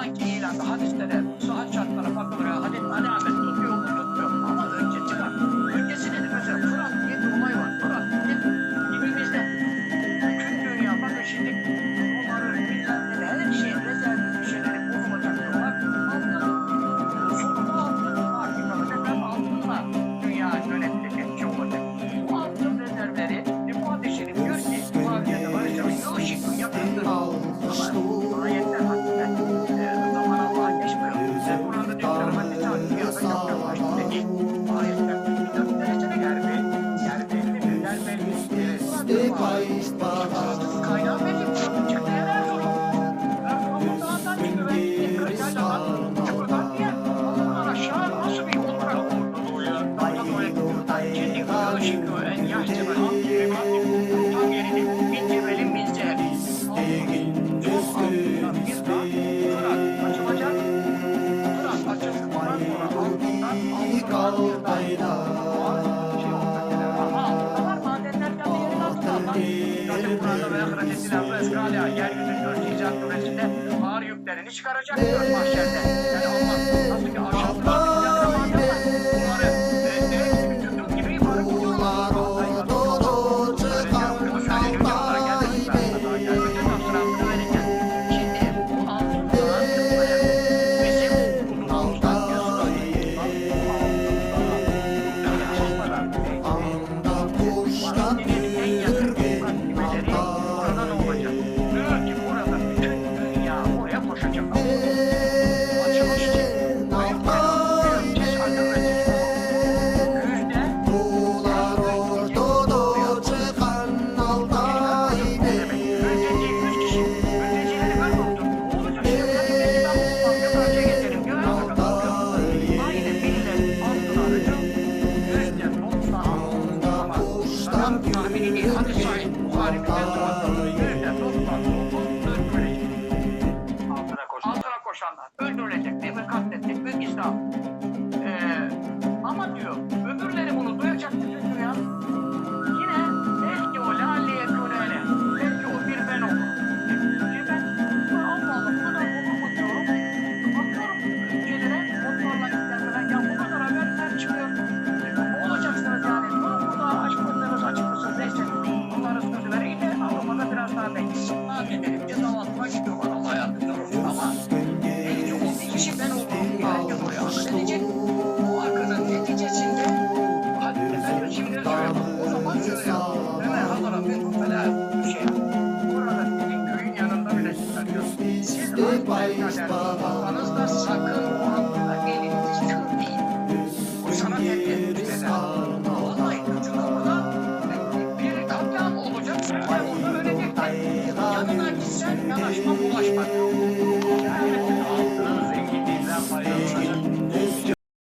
anki ilanda hadislere, sıhhat şartlara bakılarak hadis alamet tutuyor. Seni çıkaracak diyor mahşerde. Sen olmazsın. öldürülecek. kişi ben oldum. Sadece bu arkadan neticesinde hadi ben şimdi söylüyorum. O zaman şöyle şey yap. Hemen halara ben mesela bir şey Burada köyün yanında bile çıkarıyorsun. Siz de bana sakın